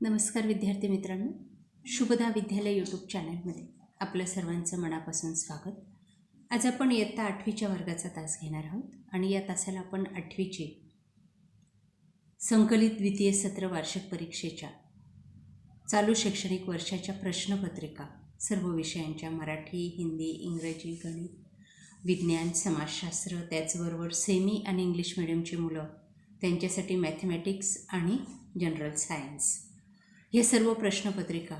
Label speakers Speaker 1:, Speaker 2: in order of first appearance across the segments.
Speaker 1: नमस्कार विद्यार्थी मित्रांनो. शुभदा विद्यालय यूट्यूब चॅनलमध्ये आपलं सर्वांचं मनापासून स्वागत. आज आपण इयत्ता आठवीच्या वर्गाचा तास घेणार आहोत आणि या तासाला आपण आठवीचे संकलित द्वितीय सत्र वार्षिक परीक्षेच्या चालू शैक्षणिक वर्षाच्या प्रश्नपत्रिका सर्व विषयांच्या मराठी हिंदी इंग्रजी गणित विज्ञान समाजशास्त्र त्याचबरोबर सेमी आणि इंग्लिश मिडियमची मुलं त्यांच्यासाठी मॅथमॅटिक्स आणि जनरल सायन्स हे सर्व प्रश्नपत्रिका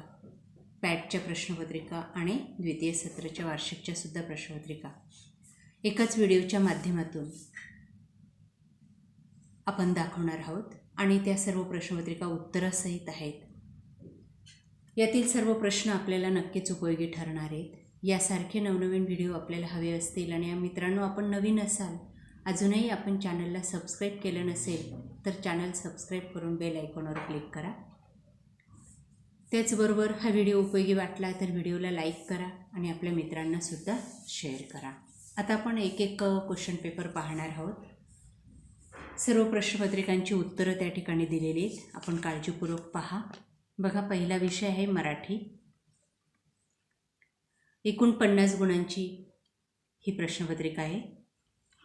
Speaker 1: पॅटच्या प्रश्नपत्रिका आणि द्वितीय सत्राच्या वार्षिकच्या सुद्धा प्रश्नपत्रिका. एकाच व्हिडिओच्या माध्यमातून आपण दाखवणार आहोत आणि त्या सर्व प्रश्नपत्रिका उत्तरासहित आहेत. यातील सर्व प्रश्न आपल्याला नक्कीच उपयोगी ठरणार आहेत. यासारखे नवनवीन व्हिडिओ आपल्याला हवे असतील आणि मित्रांनो आपण नवीन असाल अजूनही आपण चॅनलला सबस्क्राईब केलं नसेल तर चॅनल सबस्क्राईब करून बेल आयकॉनवर क्लिक करा. त्याचबरोबर हा व्हिडिओ उपयोगी वाटला तर व्हिडिओला लाईक करा आणि आपल्या मित्रांनासुद्धा शेअर करा. आता आपण एक एक क्वेश्चन पेपर पाहणार आहोत. सर्व प्रश्नपत्रिकांची उत्तरं त्या ठिकाणी दिलेली आहेत. आपण काळजीपूर्वक पहा. बघा पहिला विषय आहे मराठी. एकूण पन्नास गुणांची ही प्रश्नपत्रिका आहे.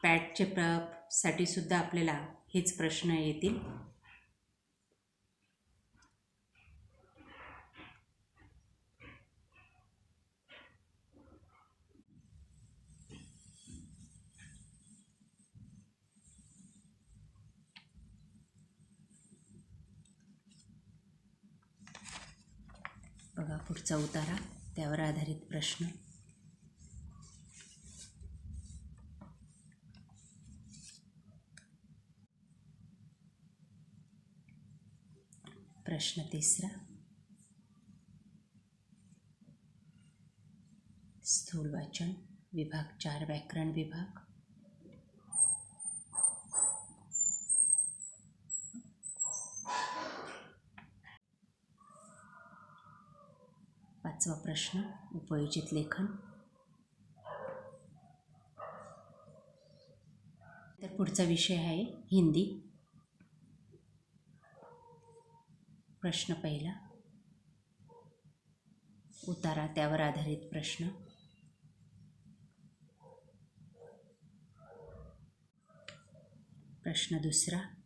Speaker 1: पॅटचे प्र सुद्धा आपल्याला हेच प्रश्न येतील बघा पुढचा उतारा त्यावर आधारित प्रश्न. प्रश्न तिसरा. स्थूल वाचन विभाग चार व्याकरण विभाग. पाचवा प्रश्न उपयोजित लेखन. तर पुढचा विषय आहे हिंदी. प्रश्न पहिला. उतारा त्यावर आधारित प्रश्न. प्रश्न दुसरा.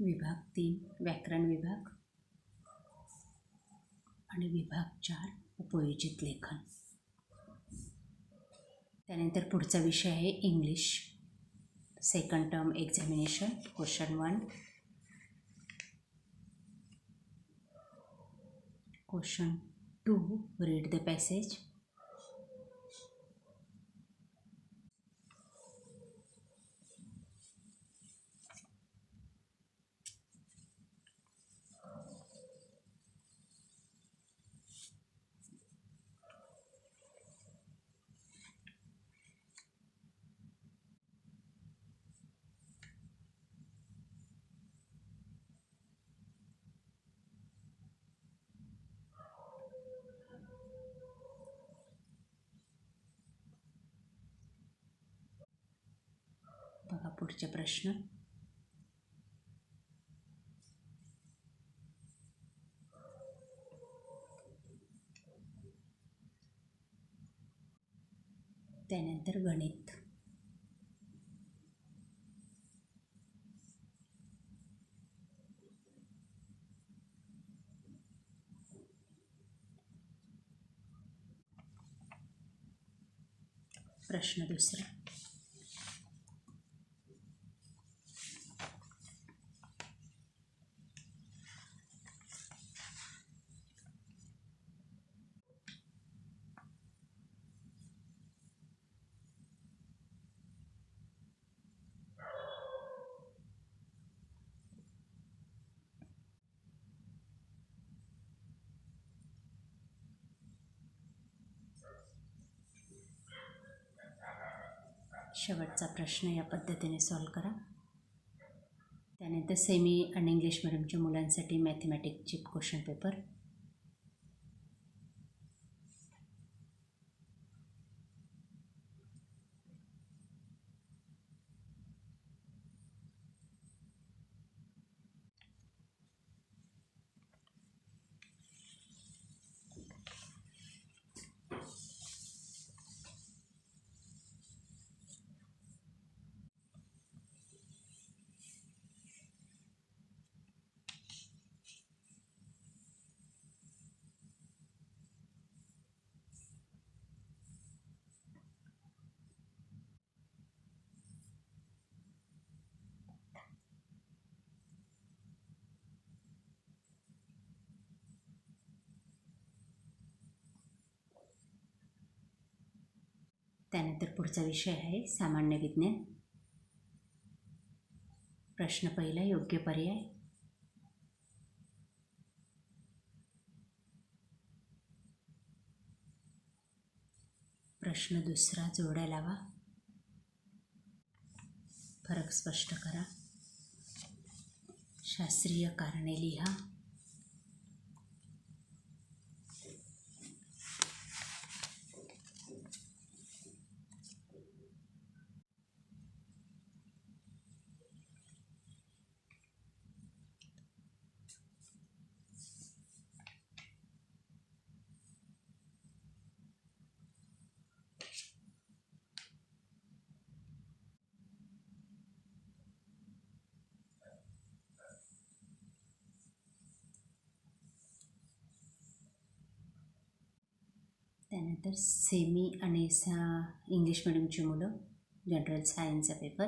Speaker 1: विभाग तीन व्याकरण विभाग आणि विभाग चार उपयोजित लेखन. त्यानंतर पुढचा विषय आहे English. Second term examination question one question two read the passage बघा पुढचा प्रश्न. त्यानंतर गणित. प्रश्न दुसरा. शेवटचा प्रश्न या पद्धतीने सॉल्व करा. त्यानंतर सेमी आणि इंग्लिश मिडियमच्या मुलांसाठी मॅथमॅटिकचे क्वेश्चन पेपर त्यानंतर पुढचा विषय आहे सामान्य विज्ञान. प्रश्न पहिला योग्य पर्याय. प्रश्न दुसरा जोड्या लावा. फरक स्पष्ट करा. शास्त्रीय कारणे लिहा. त्यानंतर सेमी आणि सा इंग्लिश मिडियमची मुलं जनरल सायन्सचा पेपर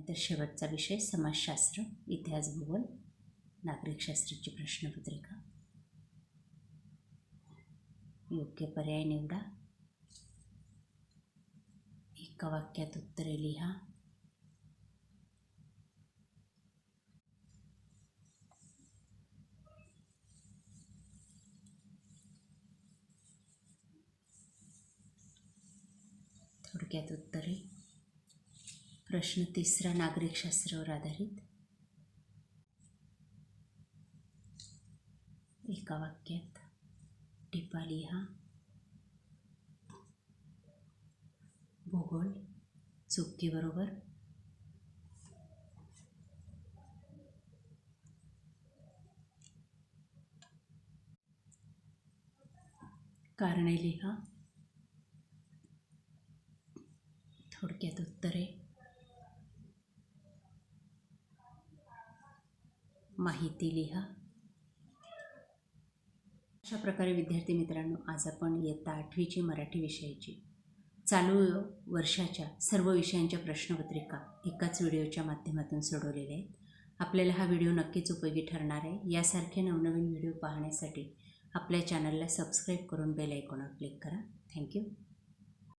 Speaker 1: त्यानंतर शेवटचा विषय समाजशास्त्र इतिहास भूगोल नागरिकशास्त्राची प्रश्नपत्रिका. योग्य पर्याय निवडा. एका वाक्यात उत्तरे लिहा. थोडक्यात उत्तरे. प्रश्न तिसरा नागरिकशास्त्रावर आधारित. एका वाक्यात टिपा लिहा. भूगोल चुकीबरोबर. कारणे लिहा. थोडक्यात उत्तरे. माहिती लिहा. अशा प्रकारे विद्यार्थी मित्रांनो आज आपण इयत्ता आठवीची मराठी विषयाची चालू वर्षाच्या सर्व विषयांच्या प्रश्नपत्रिका एकाच व्हिडिओच्या माध्यमातून सोडवलेल्या आहेत. आपल्याला हा व्हिडिओ नक्कीच उपयोगी ठरणार आहे. यासारखे नवनवीन व्हिडिओ पाहण्यासाठी आपल्या चॅनलला सबस्क्राईब करून बेल आयकॉनवर क्लिक करा. थँक्यू.